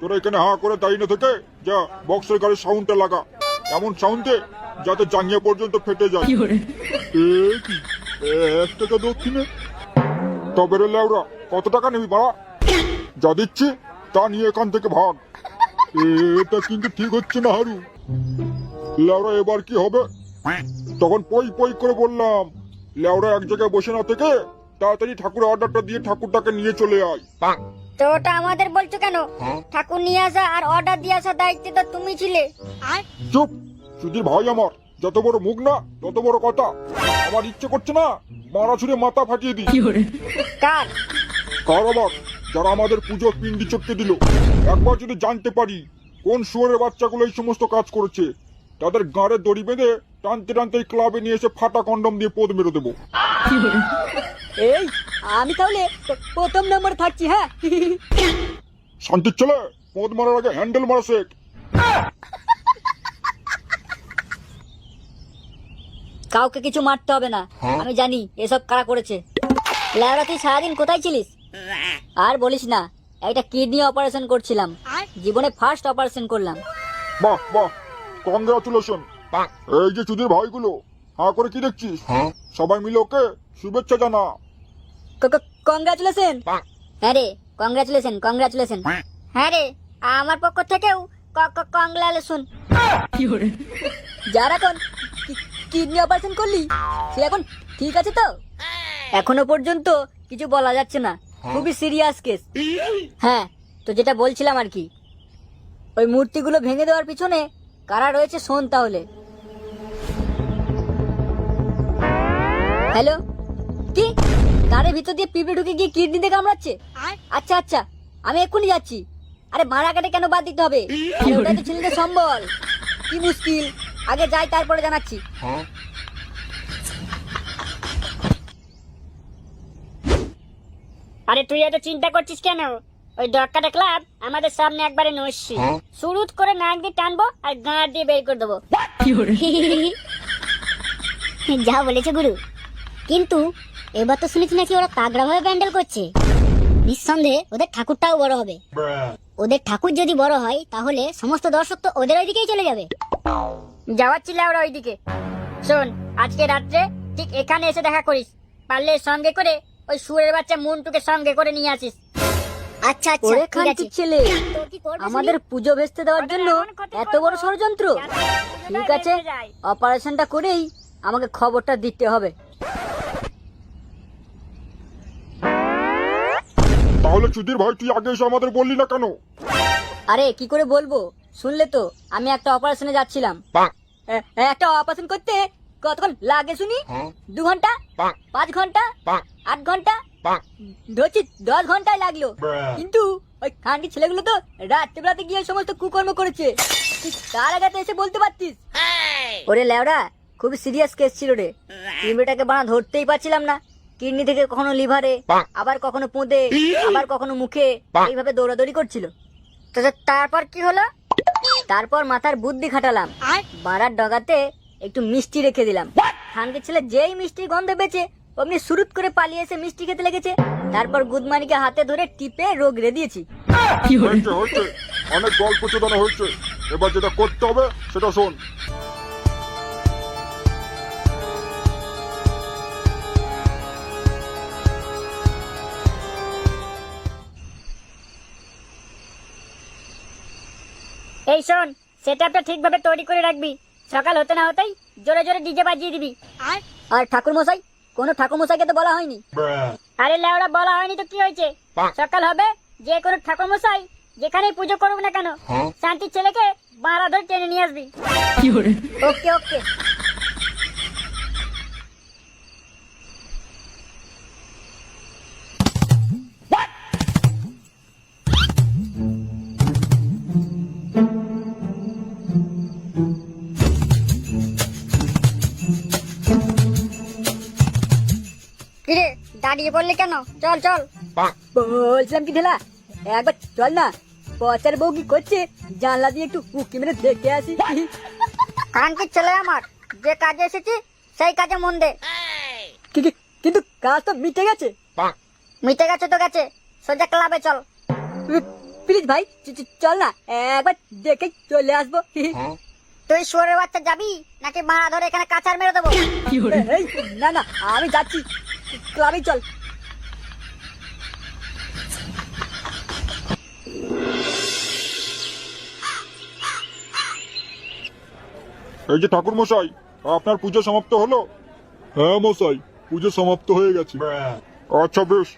তোরা এখানে হা করে দাঁড়িয়ে থেকে যা বক্সের গাড়ির সাউন্ডটা লাগা। এমন সাউন্ডে যাতে জাঙ্গিয়া পর্যন্ত ফেটে যায়। এ কি? এক টাকা দক্ষিণে। তবে রে লেওরা কত টাকা নিবি বাড়া? যা দিচ্ছি তা নিয়ে এখান থেকে ভাগ। এটা কিন্তু ঠিক হচ্ছে না হারু। লেওরা এবার কি হবে? তখন পই পই করে বললাম লেওরা এক জায়গায় বসে না থেকে তাড়াতাড়ি ঠাকুরের অর্ডারটা দিয়ে ঠাকুরটাকে নিয়ে চলে আয়। তো ওটা আমাদের বলছো কেন? ঠাকুর নিয়ে আসা আর অর্ডার দিয়ে আসা দায়িত্বে তো তুমি ছিলে। চুপ! সুধীর ভাই আমার যত বড় মুখ না তত বড় কথা। আমার ইচ্ছে করছে না মারা ছুড়ে মাথা ফাটিয়ে দিই। কার? কার আবার? যারা আমাদের পুজো পিন্ডি চটকে দিল। একবার যদি জানতে পারি কোন শুয়ারের বাচ্চাগুলো এই সমস্ত কাজ করেছে তাদের গাঁড়ে দড়ি বেঁধে টানতে টানতে এই ক্লাবে নিয়ে এসে ফাটা কন্ডম দিয়ে পোদ মেরে দেবো। এই আমি তাহলে প্রথম নম্বর থাকছি হ্যাঁ? শান্তির ছেলে পোদ মারার আগে হ্যান্ডেল মারা শেখ। কাউকে কিছু মারতে হবে না আমি জানি এসব কারা করেছে। লেওরা তুই সারাদিন কোথায় ছিলিস? আর বলিস না একটা কিডনি অপারেশন করছিলাম। জীবনে ফার্স্ট অপারেশন করলাম। বাহ বাহ কংগ্রাচুলেশন এই যে চুদির ভাইগুলো হা করে কি দেখছিস? সবাই মিলে ওকে শুভেচ্ছা জানা। কংগ্রাচুলেশন। হ্যাঁ রে কংগ্রাচুলেশন কংগ্রাচুলেশন। হ্যাঁ রে আমার পক্ষ থেকেও কংগ্রাচুলেশন। যারা এখন কিডনি অপারেশন করলি সে এখন ঠিক আছে তো? এখনও পর্যন্ত কিছু বলা যাচ্ছে না। খুবই সিরিয়াস কেস হ্যাঁ তো যেটা বলছিলাম আর কি ওই মূর্তিগুলো ভেঙে দেওয়ার পিছনে কারা রয়েছে শোন তাহলে। হ্যালো? কি? গাড়ির ভিতর দিয়ে পিঁপড়ে ঢুকে গিয়ে কিডনিতে কামড়াচ্ছে? আচ্ছা আচ্ছা আমি এক্ষুনি যাচ্ছি। আরে মারা কাটে কেন বাদ দিতে হবে? ওটাই তো ছেলেদের সম্বল। কি মুশকিল। আগে যাই তারপরে জানাচ্ছি। আরে তুই এত চিন্তা করছিস কেন? ওই ডক্কাটা ক্লাব আমাদের সামনে একবারে নস্যি শুরুত করে নাক দিয়ে টানবো আর গাঁট দিয়ে বের করে দেবো। যা বলেছে গুরু। কিন্তু এবার তো শুনেছি নাকি ওরা তাগড়া ভাবে প্যান্ডেল করছে। নিঃসন্দেহে ওদের ঠাকুরটাও বড় হবে। ওদের ঠাকুর যদি বড় হয় তাহলে সমস্ত দর্শক তো ওদের ওইদিকেই চলে যাবে। যাওয়ার ছিল ওরা ওইদিকে। শোন আজকে রাত্রে ঠিক এখানে এসে দেখা করিস। পারলে সঙ্গে করে ওই সুরের বাচ্চা মুন্টুকে সঙ্গে করে নিয়ে আসিস। আচ্ছা আচ্ছা ঠিক আছে। ছেলে আমাদের পুজো ভেস্তে দেওয়ার জন্য এত বড় ষড়যন্ত্র? ঠিক আছে অপারেশনটা করেই আমাকে খবরটা দিতে হবে। তাহলে চুদির ভাই তুই আগে এসে আমাদের বললি না কেন? আরে কি করে বলব? শুনলে তো আমি একটা অপারেশনে যাচ্ছিলাম। একটা অপারেশন করতে কতক্ষণ লাগে শুনি? দু ঘণ্টা? পাঁচ ঘণ্টা? আট ঘণ্টা? ধরছি দশ ঘন্টায় লাগল। কিন্তু ওই খানকি ছেলেগুলো তো রাত্রে বেলাতে গিয়ে সমস্ত কুকর্ম করেছে। তুই তার আগে তো এসে বলতে পারতিস। ওরে ল্যাওড়া খুবই সিরিয়াস কেস ছিল রে। কিডনিটাকে বানা ধরতেই পারছিলাম না। কিডনি থেকে কখনো লিভারে আবার কখনো পুঁদে আবার কখনো মুখে এইভাবে দৌড়াদৌড়ি করছিল। তো তারপর কি হলো? তারপর মাথার বুদ্ধি খাটালাম। বাড়ার ডগাতে একটু মিষ্টি রেখে দিলাম। খানকে ছেলে যেই মিষ্টি গন্ধ বেচে অমনি সুরুত করে পালিয়ে এসে মিষ্টি খেতে লেগেছে। তারপর গুদমানিকে হাতে ধরে টিপে রোগ রে দিয়েছি অনেক গল্প চোদানো হয়েছে। এবার যেটা করতে হবে সেটা শোন। এই শোন সেটআপটা ঠিকভাবে তৈরি করে রাখবি। সকাল হতে না হতেই জোরে জোরে ডিজে বাজিয়ে দিবি। আর? আর ঠাকুর মশাই কোনো ঠাকুর মশাইকে তো বলা হয়নি। আরে লেওড়া বলা হয়নি তো কি হয়েছে? সকাল হবে যে কোনো ঠাকুর মশাই যেখানেই পুজো করুক না কেন শান্তির ছেলেকে বাঁড়া ধরে টেনে নিয়ে আসবি। ওকে ওকে। কিরে দাঁড়িয়ে পড়লি কেন? চল চল। বলছিলাম কি ঢেলা? একবার চল না পচার বউ কি করছে? জানলা দিয়ে একটু উকি মেরে দেখে আসি। কানকির ছেলে আমার? যে কাজে এসেছি সেই কাজে মন দে। কি- কি- কিন্তু কাজ তো মিটে গেছে। মিটে গেছে তো গেছে। সোজা ক্লাবে চল। প্লিজ ভাই চ- চ- চল না একবার দেখে চলে আসব। তুই শুয়োরের বাচ্চা যাবি নাকি মারা ধরে এখানে কাচার মেরে দেবো? না না আমি যাচ্ছি। ক্লাবে চল। এই যে ঠাকুর মশাই আপনার পুজো সমাপ্ত হলো? হ্যাঁ মশাই পুজো সমাপ্ত হয়ে গেছে। আচ্ছা বেশ।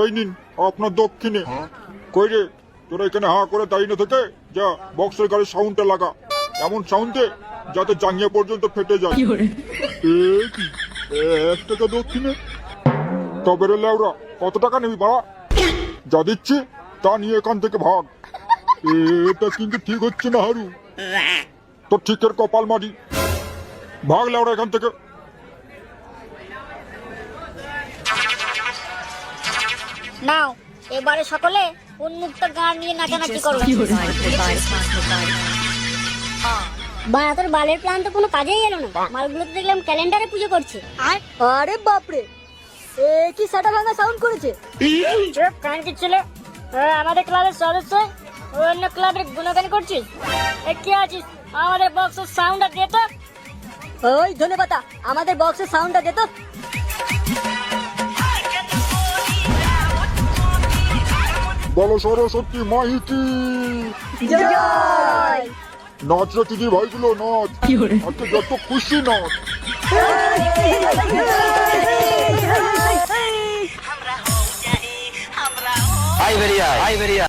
এই নিন আপনার দক্ষিণে। কই রে তোরা এখানে হা করে দাঁড়িয়ে থেকে? যা বক্সের গাড়ির সাউন্ডটা লাগা। এমন সাউন্ডে যাতে জাঙ্গিয়া পর্যন্ত ফেটে যায়। কি? এক টাকা দক্ষিণে তবে রে লেওরা কত টাকা নিবি বাড়া? যা দিচ্ছি তা নিয়ে এখান থেকে ভাগ। এটা কিন্তু ঠিক হচ্ছে না হারু। তোর ঠিকের কপাল মারি ভাগ লেওরা এখান থেকে। নাও এবারে সকলে উন্মুক্ত গান নিয়ে নাচানাচি করো। বাড়া তোর বালের প্ল্যান তো কোনো কাজেই এলো না। মালগুলো তো দেখলাম ক্যালেন্ডারে পুজো করছে। আর? আরে বাপরে এ কি সাটা ভাঙা সাউন্ড করেছে? চুপ কান কি ছিল? আমাদের ক্লাবের সদস্য অন্য ক্লাবের গুণগান করছিস? এ কি আছিস? আমাদের বক্সের সাউন্ডটা দিয়ে তো। ওই ধন্যবাদ আমাদের বক্সের সাউন্ডটা দে তো। বলো সরস্বতী মাহিতি জয়! নাচ রে দিদি ভাইগুলো নাচ আজকে যত খুশি নাচ Ay, vería, ay, vería.